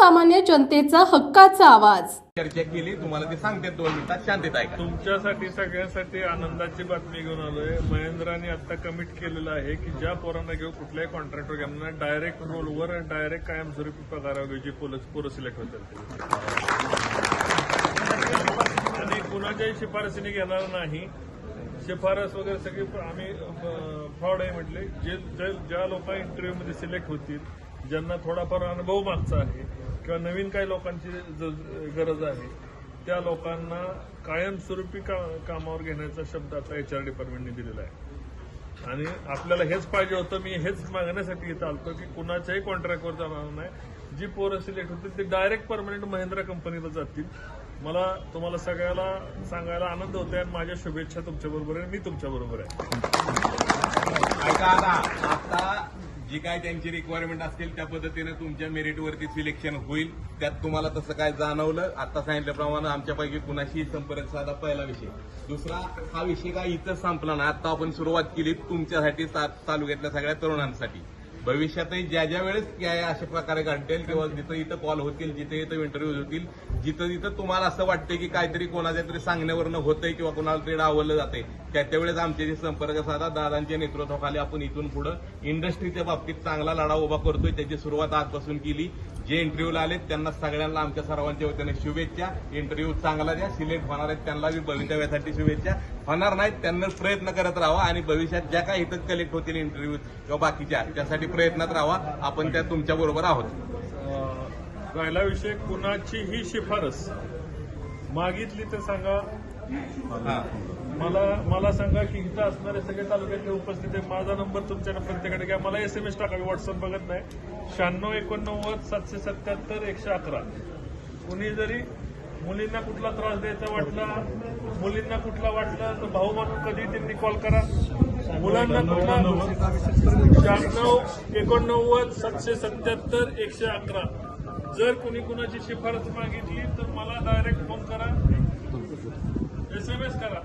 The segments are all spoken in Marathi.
सर्वसामान्य जनतेचा हक्काचा आवाज. चर्चा केली तुम्हाला ते सांगते दोन मिनिटात शांतीत ऐका. तुमच्यासाठी सगळ्यांसाठी आनंदाची बातमी घेऊन आलोय. महेंद्राने आता कमिट केलेलं आहे की ज्या पोरांना घेऊ कुठल्याही कॉन्ट्रॅक्टर घेणार डायरेक्ट रोलवर डायरेक्ट कायमस्वरूपी पगाराऐवजी पोरं पोरं सिलेक्ट होतात. आणि कुणाच्याही शिफारसीने घेणार नाही. शिफारस वगैरे सगळी आम्ही फ्रॉड आहे म्हटले. जे जे- ज्या लोक इंटरव्ह्यूमध्ये सिलेक्ट होतील ज्यांना थोडाफार अनुभव मागचा आहे किंवा नवीन काही लोकांची गरज आहे त्या लोकांना कायमस्वरूपी का कामावर घेण्याचा शब्द आता एच आर डिपार्टमेंटने दिलेला आहे. आणि आपल्याला हेच पाहिजे होतं मी हेच मागण्यासाठी इथं आलतो की कुणाच्याही कॉन्ट्रॅक्टवर जाणार नाही. जी पोरं सिलेक्ट होतील ती डायरेक्ट परमनंट महिंद्रा कंपनीला जातील. मला तुम्हाला सगळ्याला सांगायला आनंद होतो आणि माझ्या शुभेच्छा तुमच्याबरोबर आहे मी तुमच्याबरोबर आहे. ऐका आता आता जी काय त्यांची रिक्वायरमेंट असतील त्या पद्धतीनं तुमच्या मेरिटवरती सिलेक्शन होईल. त्यात तुम्हाला तसं काय जाणवलं आता सांगितल्याप्रमाणे आमच्यापैकी कुणाशी संपर्क साधा पहिला विषय. दुसरा हा विषय काय इथं संपला ना आता आपण सुरुवात केली तुमच्यासाठी तालुक्यातल्या सगळ्या तरुणांसाठी. भविष्यातही ज्या ज्या वेळेस काय अशा प्रकारे घडतील किंवा जिथं इथं कॉल होतील जिथे इथं इंटरव्ह्यूज होतील जिथं जिथं तुम्हाला असं वाटतं की काहीतरी कोणाच्या तरी सांगण्यावरनं होतंय किंवा कोणाला तरी डावलं जातंय. त्या त्यावेळेस आमच्याशी संपर्क साधा दादांच्या नेतृत्वाखाली आपण इथून पुढे इंडस्ट्रीच्या बाबतीत चांगला लढा उभा करतोय. त्याची सुरुवात आजपासून केली. जे इंटरव्ह्यूला आलेत त्यांना सगळ्यांना आमच्या सर्वांच्या वतीने शुभेच्छा. इंटरव्ह्यू चांगला द्या सिलेक्ट होणार आहेत त्यांना बी भवितव्यासाठी शुभेच्छा. होणार नाहीत त्यांना प्रयत्न करत राहा आणि भविष्यात ज्या काही इथं कलेक्ट होतील इंटरव्ह्यू किंवा बाकीच्या त्यासाठी प्रयत्नात राहा. आपण त्या तुमच्या बरोबर आहोत. राहिला विषय विषय कुणाचीही शिफारस. मागितली तर सांगा. मला मला सांगा की इथं असणारे सगळे तालुक्यातले उपस्थित आहे माझा नंबर तुमच्या प्रत्येकाने घ्या. मला एस एम एस टाका व्हॉट्सअप बघत नाही. शहाण्णव एकोणनव्वद सातशे सत्याहत्तर एकशे अकरा. कुणी जरी मुलींना कुठला त्रास द्यायचा वाटला मुलींना कुठला वाटला तर भाऊ म्हणून कधी त्यांनी कॉल करा. मुलांना कुठला? शहाण्णव एकोणनव्वद सातशे सत्याहत्तर एकशे अकरा. जर कुणी कुणाची शिफारस मागितली तर मला डायरेक्ट फोन करा. एस एम एस करा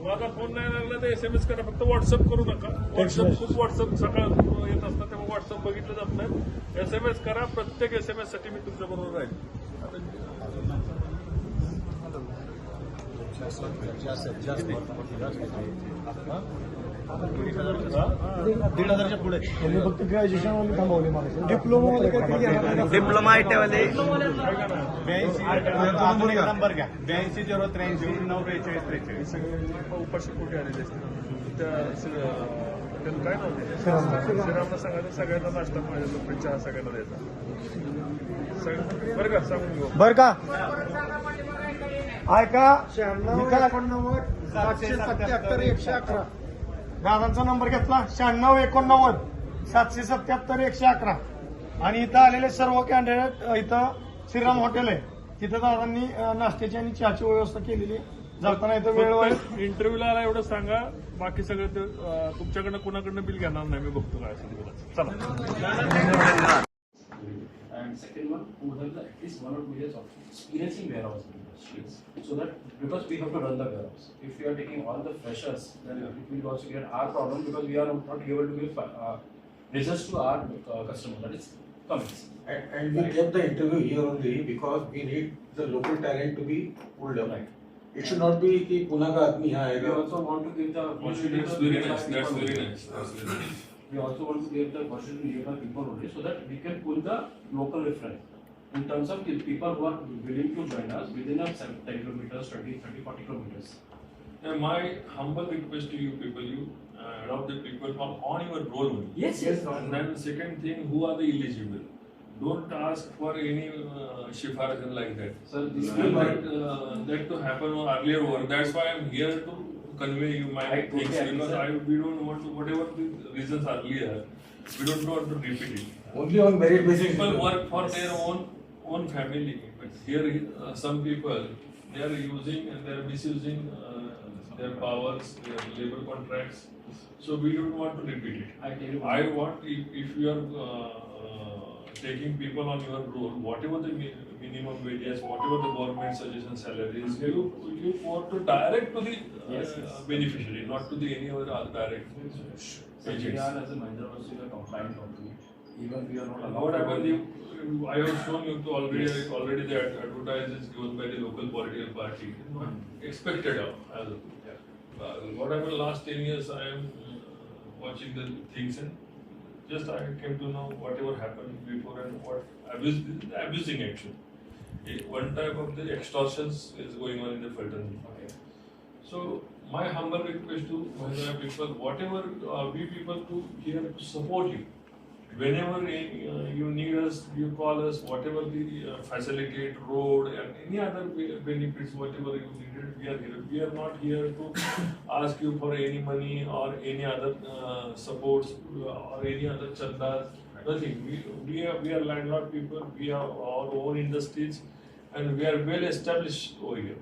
माझा फोन नाही लागला तर एस एम एस करा फक्त व्हॉट्सअप करू नका व्हॉट्सअप खूप व्हॉट्सअप सकाळ येत असतात तेव्हा व्हॉट्सअप बघितलं जात नाही एस एम एस करा प्रत्येक एस एम एससाठी मी तुमच्या बरोबर राहील दीड हजारच्या पुढे. त्यांनी फक्त ग्रॅज्युएशन वाले थांबवले मला डिप्लोमा वाले काहीतरी डिप्लोमा आयटीवाले ब्याऐंशी नंबर घ्या. ब्याऐंशी झिरो त्र्याऐंशी नऊ बेचाळीस त्रेचाळीस. सगळे उपाशी पोटी आलेले त्याला काय नाव द्यायचं श्रीरामला सांगायचं सगळ्यांना नाश्ता पाहिजे चहा सगळ्यांना द्यायचा सगळं- बरं का सांगून बर का? ऐका. शहाण्णव एकोणनव्वद सातशे सत्याहत्तर एकशे अकरा. दादांचा नंबर घेतला शहाण्णव एकोणनव्वद सातशे सत्याहत्तर एकशे अकरा. आणि इथं आलेले सर्व कॅन्डिडेट इथं श्रीराम हॉटेल आहे. तिथं दादांनी नाश्त्याची आणि चहाची व्यवस्था केलेली आहे. जाताना इथं वेळोवेळी इंटरव्ह्यूला आला एवढं सांगा. बाकी सगळं ते, तुमच्याकडनं कुणाकडनं बिल घेणार नाही मी बघतो काय असेल चला. And second one, who have the at least one or two years of experience in warehouse industries. So that, because we have to run the warehouse. If we are taking all the freshers, then it will also get our problem because we are not able to give uh, results to our uh, customer, that is comments. And, and we kept the interview here only because we need the local talent to be pulled up. Right. It should not be कि पुणे का आदमी यहाँ We आएगा also want to give the opportunity That's to very nearby nice, that's people very only. nice, that's very nice. We also want to give the opportunity to nearby people only so that we can pull the local reference. In terms of the people who are willing to join us within a 10 kilometers, 20, 30, 40 kilometers. And my humble request to you people, you uh, adopt the people from on your roll only. Yes, yes. And then second thing, who are the eligible? Don't ask for any uh, shifaras like that. Sir, this will that, uh, that to happen earlier work. That's why I'm here to convey you my I things. I we don't want to whatever the reasons are earlier, we don't want to repeat it. only on merit basis. People work for their own own family, but here uh, some people they are using and they are misusing uh, their powers, their labor contracts. So we don't want to repeat it. I tell you. I want if, if you are uh, uh, taking people on your role, whatever the minimum wages, whatever the government suggestion salaries, you you want to direct to the uh, Yes, yes. beneficiary, not to the any other direct. So we agents. are as a Mahindra also a compliant company. Even we are not allowed. What to happened, you, I have shown you to already, already the ad- advertisements given by the local political party, not expected of, as of. Uh, what happened last ten years, I am uh, watching the things and just I came to know whatever happened before and what abuse, abusing action. Eh, One type of the extortions is going on in the Fulton. Okay. So my humble request to Mahindra people, whatever uh, we people to here to support you. Whenever uh, you need us, you call us, whatever the uh, facilitate road and any other benefits, whatever you needed, we are here. We are not here to ask you for any money or any other uh, supports uh, or any other chandas. Nothing. We, we are we are landlord people. We have our own industries, and we are well established over here.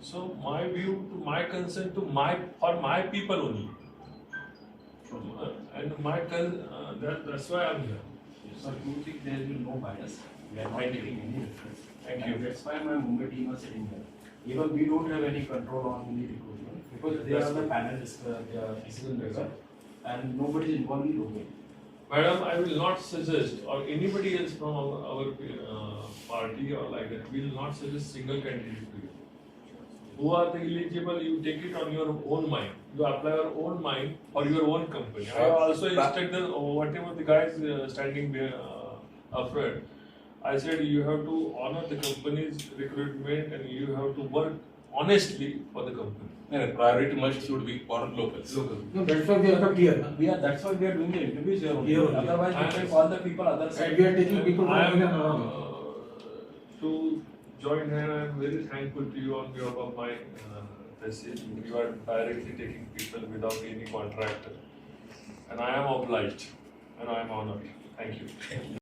So my view to my concern to my for my people only. Uh, and my con, uh, that, that's why I'm here. So you think there will be no bias? We are not you. any reference. Thank And you. that's why my Mumbai team is sitting here. Even we don't have any control on the recruitment because they are the panelists, uh, they are decision maker and nobody is involved in domain. Madam, I will not suggest, or anybody else from our, our uh, party or like that, we will not suggest single candidate to you. Who are the eligible, you take it on your own mind. You apply your own mind or your own company. I also instructed the, whatever the guys uh, standing there uh, afraid. I said you have to honor the company's recruitment and you have to work honestly for the company. No, priority must should be for locals. Local. No, that's why we are clear. We are, that's why we are doing the interviews here. Only. here only. Otherwise, and we the people other side. We are taking people from am, uh, to join here. I am very thankful to you on behalf of my uh. You are directly taking people without any contractor, and I am obliged, and I am honored. Thank you.